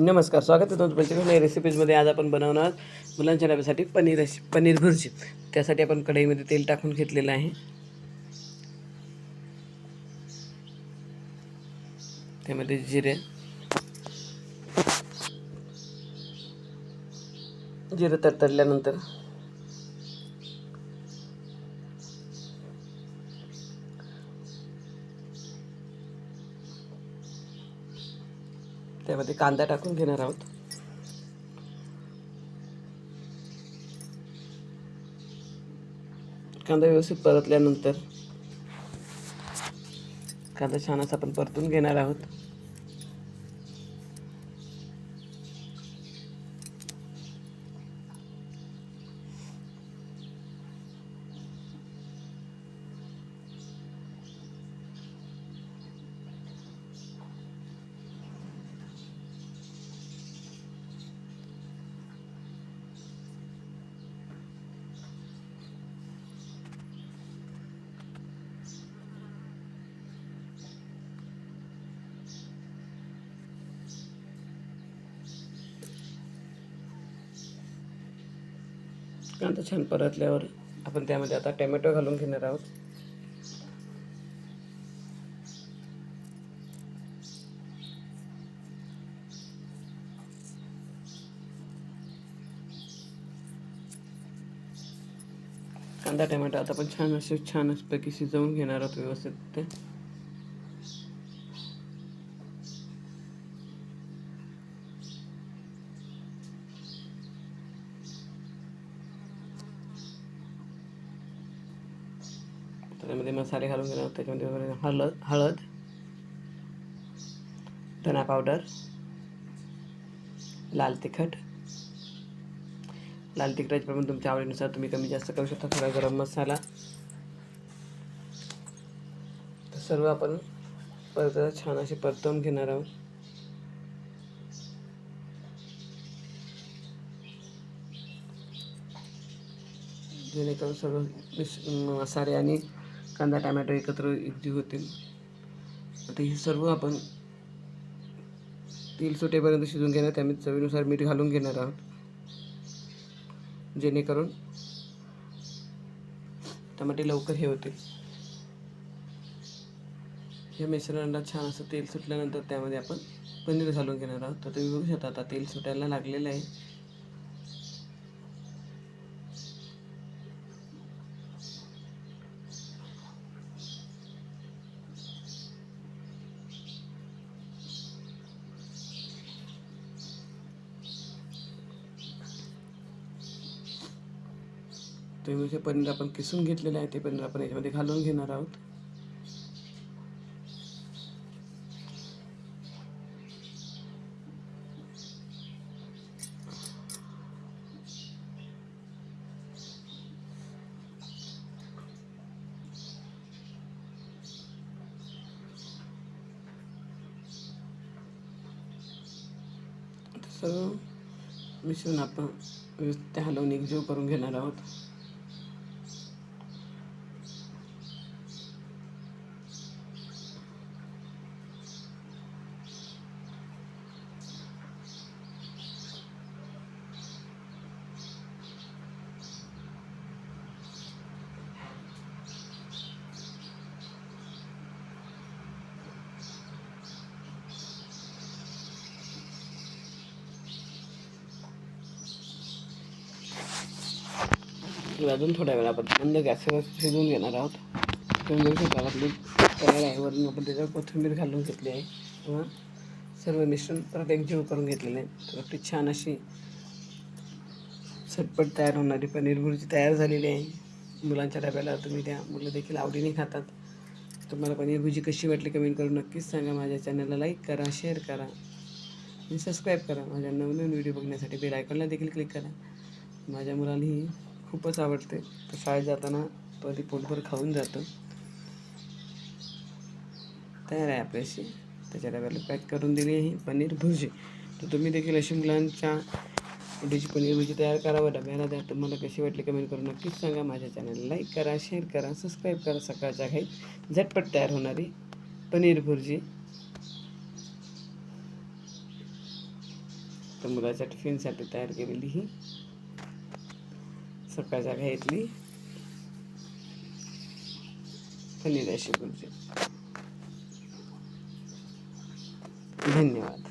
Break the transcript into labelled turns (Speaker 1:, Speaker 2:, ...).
Speaker 1: नमस्कार स्वागत आहे तुमचं पंचकृष्ण रेसिपीजमध्ये आज आपण बनवणार मुलांच्या डब्यासाठी पनीर अशी पनीर भुर्जी त्यासाठी आपण कढईमध्ये तेल टाकून घेतलेलं आहे. त्यामध्ये जिरे. जिरं तरतरल्यानंतर त्यामध्ये कांदा टाकून घेणार आहोत. कांदा व्यवस्थित परतल्यानंतर कांदा छान असा आपण परतून घेणार आहोत. कांदा छान परतल्यावर आपण त्यामध्ये आता टोमॅटो घालून घेणार आहोत. कांदा टोमॅटो आता आपण छान असे छान पैकी शिजवून घेणार आहोत व्यवस्थित ते. त्यामध्ये मसाले घालून घेणार त्याच्यामध्ये वगैरे हळद हळद धना पावडर लाल तिखट. लाल तिखटाचे प्रमाण तुमच्या आवडीनुसार तुम्ही कमी जास्त करू शकता. थोडा गरम मसाला. तर सर्व आपण परत छान असे परतवून घेणार आहोत. जेणेकरून सर्व मिस मसाले आणि कांदा टमॅटो एकत्र एकजीव होतील. आता हे सर्व आपण तेल सुटेपर्यंत शिजून घेणार. त्यामध्ये चवीनुसार मीठ घालून घेणार आहोत. जेणेकरून टमाटे लवकर हे होते या मिश्रणाला छान असं तेल सुटल्यानंतर त्यामध्ये आपण पनीर घालून घेणार आहोत. तर तुम्ही बघू शकता आता तेल सुटायला लागलेलं आहे. तुम्ही जे पनीर आपण किसून घेतलेले आहे ते पनीर आपण याच्यामध्ये घालून घेणार आहोत. आता सर्व मिश्रण आपण व्यवस्थित हलवून एकजीव करून घेणार आहोत. अजून थोड्या वेळा आपण बंद गॅसवर शिजवून घेणार आहोत. तुम्ही बघू शकता आपली तयार आहे. वरून आपण त्याच्यावर कोथिंबीर घालून घेतली आहे. किंवा सर्व मिश्रण परत एकजीव करून घेतलेले आहे तर आपली छान अशी झटपट तयार होणारी पनीर भुर्जी तयार झालेली आहे. मुलांच्या डब्याला तुम्ही त्या मुलं देखील आवडीने खातात. तुम्हाला पनीर भुर्जी कशी वाटली कमेंट करून नक्कीच सांगा. माझ्या चॅनलला लाईक करा शेअर करा आणि सबस्क्राईब करा. माझ्या नवनवीन व्हिडिओ बघण्यासाठी बेल आयकॉनला देखील क्लिक करा. माझ्या मुलांनी खूपच आवडते. तर शाळेत जाताना कधी पोटभर खाऊन जातो. तयार आहे आपल्याशी. त्याच्या डब्याला पॅक करून दिली आहे पनीर भुर्जी. तर तुम्ही देखील अशी मुलांच्या आवडीची पनीर भुर्जी तयार करावं डब्याला द्या. तुम्हाला कशी वाटली कमेंट करून नक्कीच सांगा. माझ्या चॅनलला लाईक करा शेअर करा सबस्क्राईब करा. सकाळच्या घाईत झटपट तयार होणारी पनीर भुर्जी. तर मुलाच्या टिफिनसाठी तयार केलेली ही सकाळच्या घाईतली पनीर अशी भुर्जी. धन्यवाद.